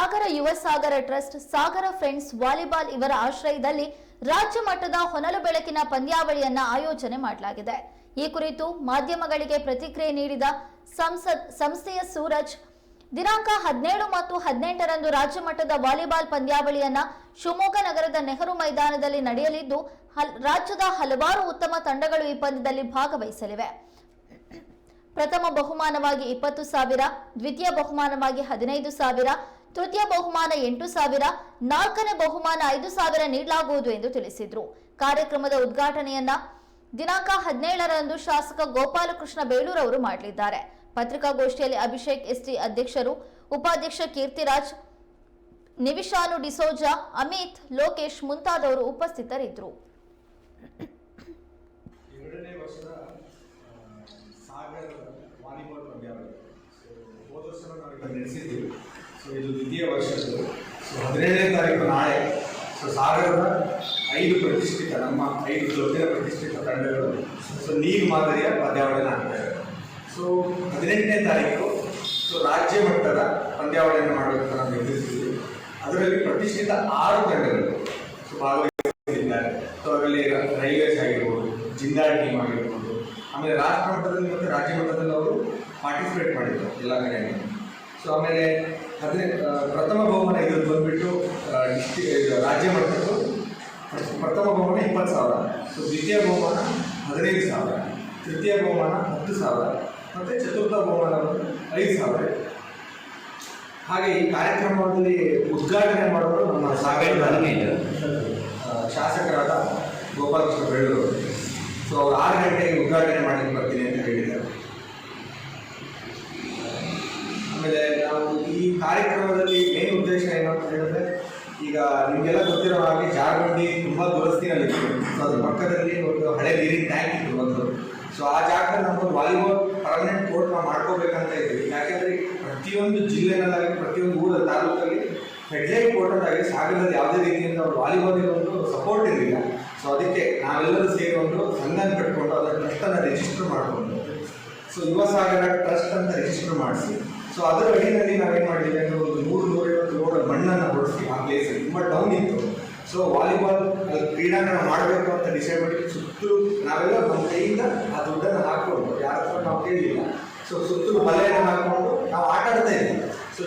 ಸಾಗರ ಯುವ Sagar trust, Sagar friends volleyball ಇವರ ಆಶ್ರಯದಲ್ಲಿ ರಾಜ್ಯ ಮಟ್ಟದ ಹೊನಲು ಬೆಳಕಿನ ಪಂದ್ಯಾವಳಿಯನ್ನ ಆಯೋಜನೆ ಮಾಡಲಾಗಿದೆ. ಈ ಕುರಿತು ಮಾಧ್ಯಮಗಳಿಗೆ ಪ್ರತಿಕ್ರಿಯೆ ನೀಡಿದ ಸಂಸದ್, ಸಂಸ್ಥೆಯ ಸೂರಜ್, ದಿನಾಂಕ ಹದಿನೇಳು ಮತ್ತು ಹದಿನೆಂಟರಂದು ರಾಜ್ಯ ಮಟ್ಟದ ವಾಲಿಬಾಲ್ ಪಂದ್ಯಾವಳಿಯನ್ನ ಶಿವಮೊಗ್ಗ ನಗರದ ನೆಹರು ಮೈದಾನದಲ್ಲಿ ನಡೆಯಲಿದ್ದು ರಾಜ್ಯದ ಹಲವಾರು ಉತ್ತಮ ತಂಡಗಳು ಈ ಪಂದ್ಯದಲ್ಲಿ ಭಾಗವಹಿಸಲಿವೆ. ಪ್ರಥಮ ಬಹುಮಾನವಾಗಿ ಇಪ್ಪತ್ತು ಸಾವಿರ, ದ್ವಿತೀಯ ಬಹುಮಾನವಾಗಿ ಹದಿನೈದು ಸಾವಿರ ತೃತೀಯ ಬಹುಮಾನ ಎಂಟು ಸಾವಿರ, ನಾಲ್ಕನೇ ಬಹುಮಾನ ಐದು ಸಾವಿರ ನೀಡಲಾಗುವುದು ಎಂದು ತಿಳಿಸಿದರು. ಕಾರ್ಯಕ್ರಮದ ಉದ್ಘಾಟನೆಯನ್ನ ದಿನಾಂಕ ಹದಿನೇಳರಂದು ಶಾಸಕ ಗೋಪಾಲಕೃಷ್ಣ ಬೇಳೂರವರು ಮಾಡಲಿದ್ದಾರೆ. ಪತ್ರಿಕಾಗೋಷ್ಠಿಯಲ್ಲಿ ಅಭಿಷೇಕ್ ಎಸ್ಟಿ ಅಧ್ಯಕ್ಷರು, ಉಪಾಧ್ಯಕ್ಷ ಕೀರ್ತಿರಾಜ್ ನಿವಿಶಾನು ಡಿಸೋಜಾ, ಅಮಿತ್, ಲೋಕೇಶ್ ಮುಂತಾದವರು ಉಪಸ್ಥಿತರಿದ್ದರು ಎರಡನೇ ವರ್ಷದ ಆ, ಸಾಗರ್ ವಾಲಿಬಾಲ್ ಪಂದ್ಯಾವಳಿ ಸೊ ಹೋದ ವರ್ಷ ನಾವು ಈಗ ನಡೆಸಿದ್ದೀವಿ ಸೊ ಇದು ದ್ವಿತೀಯ ವರ್ಷದ್ದು. ಸೊ ಹದಿನೈದನೇ ತಾರೀಕು ನಾಳೆ. ಸೊ ಸಾಗರದ ಐದು ಪ್ರತಿಷ್ಠಿತ, ನಮ್ಮ ಐದು ದೊಡ್ಡ ಪ್ರತಿಷ್ಠಿತ ತಂಡಗಳು. ಸೊ ನೀರು ಮಾದರಿಯ ಪಂದ್ಯಾವಳಿನ ಆಗ್ತಾರೆ ಸೊ ಹದಿನೆಂಟನೇ ತಾರೀಕು. ಸೊ ರಾಜ್ಯ ಮಟ್ಟದ ಪಂದ್ಯಾವಳಿಯನ್ನು ಮಾಡಬೇಕು ನಾವು ನಿರ್ಧರಿಸಿದ್ವಿ. ಅದರಲ್ಲಿ ಪ್ರತಿಷ್ಠಿತ ಆರು ತಂಡಗಳು. ಸೊ ಭಾಗವಹಿಸಿದ್ದಾರೆ. ಸೊ ಅದರಲ್ಲಿ ರೈಲ್ವೇಸ್ ಆಗಿರ್ಬೋದು, ಜಿಂದಾಲ್ ಟೀಮ್ ಆಗಿರ್ಬೋದು. ಆಮೇಲೆ ರಾಷ್ಟ್ರ ಮಟ್ಟದಲ್ಲಿ ಮತ್ತು ರಾಜ್ಯ ಮಟ್ಟದಲ್ಲಿ ಅವರು ಪಾರ್ಟಿಸಿಪೇಟ್ ಮಾಡಿದ್ರು, ಎಲ್ಲ ಕಡೆಯಲ್ಲಿ. ಸೊ ಆಮೇಲೆ ಅದೇ ಪ್ರಥಮ ಬಹುಮಾನ ಇದು ಬಂದ್ಬಿಟ್ಟು ಡಿಸ್ಟಿ ಇದು ರಾಜ್ಯ ಮಟ್ಟದ್ದು. ಪ್ರಥಮ ಬಹುಮಾನ ಇಪ್ಪತ್ತು ಸಾವಿರ. ಸೊ ದ್ವಿತೀಯ ಬಹುಮಾನ ಹದಿನೈದು ಸಾವಿರ. ತೃತೀಯ ಬಹುಮಾನ ಹತ್ತು ಸಾವಿರ. ಮತ್ತು ಚತುರ್ಥ ಬಹುಮಾನ ಐದು ಸಾವಿರ ಹಾಗೆ ಈ ಕಾರ್ಯಕ್ರಮದಲ್ಲಿ ಉದ್ಘಾಟನೆ ಮಾಡೋರು ನಮ್ಮ ಸಾಗರ ಆ, ಶಾಸಕರಾದ ಗೋಪಾಲಕೃಷ್ಣ ಬೆಳ್ಳೂರು ಸೊ ಅವ್ರು ಆರು ಗಂಟೆಗೆ ಉದ್ಘಾಟನೆ ಮಾಡಲಿಕ್ಕೆ ಬರ್ತೀನಿ ಅಂತ ಹೇಳಿದ್ದಾರೆ. ಆಮೇಲೆ ನಾವು ಈ ಕಾರ್ಯಕ್ರಮದಲ್ಲಿ ಮೇನ್ ಉದ್ದೇಶ ಏನು ಅಂತ ಹೇಳಿದ್ರೆ, ಈಗ ನಿಮಗೆಲ್ಲ ಗೊತ್ತಿರೋ ಹಾಗೆ ಜಾರ್ಬಂಡಿ ತುಂಬ ದುರಸ್ತಿನಲ್ಲಿತ್ತು ಸೊ ಅದ್ರ ಪಕ್ಕದಲ್ಲಿ ಒಂದು ಹಳೆ ನೀರಿನ ಟ್ಯಾಂಕ್ ಇತ್ತು ಒಂದು. ಸೊ ಆ ಜಾಗ ನಮ್ಮೊಂದು ವಾಲಿಬಾಲ್ ಪರ್ಮನೆಂಟ್ ಕೋರ್ಟ್ ನಾವು ಮಾಡ್ಕೋಬೇಕಂತ ಇದ್ದೀವಿ. ಯಾಕೆಂದ್ರೆ ಪ್ರತಿಯೊಂದು ಜಿಲ್ಲೆನಲ್ಲಾಗಿ ಪ್ರತಿಯೊಂದು ಊರಲ್ಲಿ ತಾಲೂಕಲ್ಲಿ ಹೆಡ್ಲೈನ್ ಕೋರ್ಟದಾಗಿ ಸಾಗರದಲ್ಲಿ ಯಾವುದೇ ರೀತಿಯಿಂದ ಅವ್ರು ವಾಲಿಬಾಲಿಗೆ ಒಂದು ಸಪೋರ್ಟ್ ಇರಲಿಲ್ಲ. ಸೊ ಅದಕ್ಕೆ ನಾವೆಲ್ಲರೂ ಸೇರಿ ಒಂದು ಸಂಘನ ಕಟ್ಕೊಂಡು ಅದರ ಟ್ರಸ್ಟನ್ನು ರಿಜಿಸ್ಟರ್ ಮಾಡಿಕೊಂಡು ಸೊ ಯುವ ಸಾಗರ ಟ್ರಸ್ಟ್ ಅಂತ ರಿಜಿಸ್ಟರ್ ಮಾಡಿಸಿ. ಸೊ ಅದರ ಅಡಿಯಲ್ಲಿ ನಾವೇನು ಮಾಡಿದ್ವಿ ಅಂದ್ರೆ ಒಂದು ನೂರು, ನೂರೈವತ್ತು ಲೋಡ್ ಮಣ್ಣನ್ನು ಹೊಡಿಸಿ ಆ ಪ್ಲೇಸ್ ತುಂಬ ಡೌನ್ ಇತ್ತು. ಸೊ ವಾಲಿಬಾಲ್ ಕ್ರೀಡಾಂಗಣ ಮಾಡಬೇಕು ಅಂತ ಡಿಸೈಡ್ ಮಾಡಿ ಸುತ್ತಲೂ ನಾವೆಲ್ಲ ನಮ್ಮ ಕೈಯಿಂದ ಆ ದುಡ್ಡನ್ನು ಹಾಕೊಂಡು ಯಾರ ಹತ್ರ ನಾವು ಕೇಳಿಲ್ಲ ಸೊ ಸುತ್ತಲೂ ಬಲೆಯನ್ನು